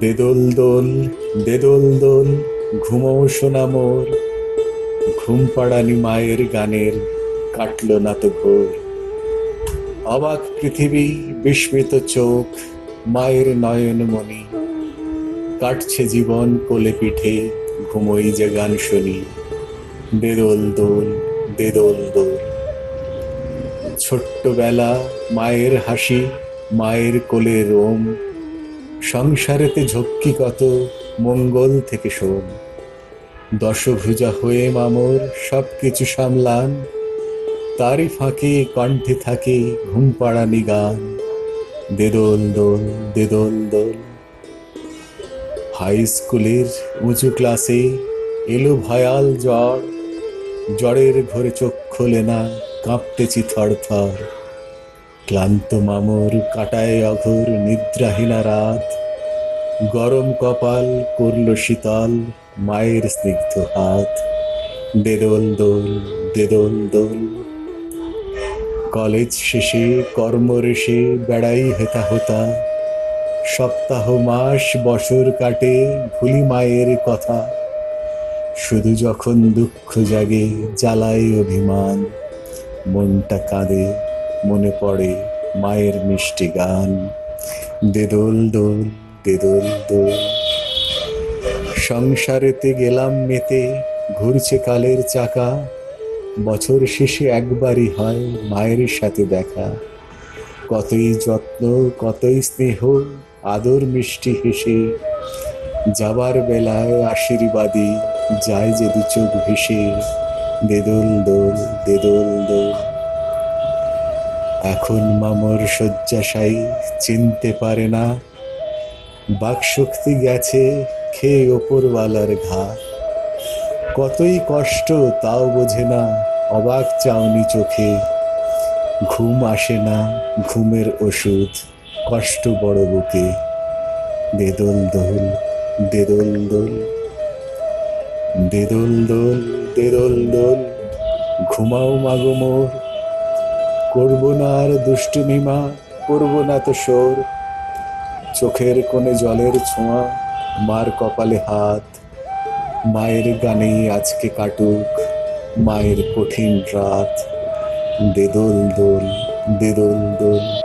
দেদোল দোল দেদোল দোল, ঘুমো সোনা মোর। ঘুম পাড়ানি মায়ের গানের কাটল না তো ঘোর অবাক পৃথিবী বিস্মিত চোখ, মায়ের নয়নমণি কাটছে জীবন কোলে পিঠে, ঘুমোই যে গান শুনি। দেদোল দোল দেদোল দোল। ছোট্টবেলা মায়ের হাসি, মায়ের কোলে রোম। সংসারেতে ঝক্কি কত মঙ্গল থেকে সোম দশভুজা হয়ে মামর সব কিছু সামলান, তারই ফাঁকে কণ্ঠে থাকে ঘুম পাড়ানি গান দেদোল দোল দেদোল দোল। হাই স্কুলের উঁচু ক্লাসে এলো ভয়াল জ্বর, জ্বরের ঘরে চোখ খোলে না, কাঁপতেছি থর থর ক্লান্ত মামর কাটায় অঘোর নিদ্রাহীনা রাত। গরম কপাল করল শীতল মায়ের স্নিগ্ধ হাত। দেদোল দোল দেদোল দোল। কলেজ শেষে কর্মরেশে বেড়াই হেতা হতা সপ্তাহ, মাস, বছর কাটে ভুলি মায়ের কথা। শুধু যখন দুঃখ জাগে, জ্বালায় অভিমান। মনটা কাঁদে মনে পড়ে মায়ের মিষ্টি গান। দেদোল দোল দেদোল দোল। সংসারেতে গেলাম মেতে, ঘুরছে কালের চাকা। বছর শেষে একবারই হয় মায়ের সাথে দেখা। কতই যত্ন, কতই স্নেহ, আদর মিষ্টি হেসে। যাবার বেলায় আশীর্বাদী যায় যে দু চোখ ভেসে। দেদোল দোল দেদোল দোল এখন মামর শয্যাশায়ী চিনতে পারে না, বাকশক্তি গেছে খেয়ে ওপরওয়ালার ঘা। কতই কষ্ট তাও বোঝে না অবাক চাউনি চোখে। ঘুম আসে না ঘুমের ওষুধ, কষ্ট বড় বুকে। দেদোল দোল দেদোল দোল দেদোল দোল দেদোল দোল। ঘুমাও মাগো মোর করব না আর দুষ্টুমিমা, করব না তো সোর চোখের কোণে জলের ছোঁয়া, মার কপালে হাত। মায়ের গানেই আজকে কাটুক, মায়ের কঠিন রাত। দেদোল দোল দেদোল দোল।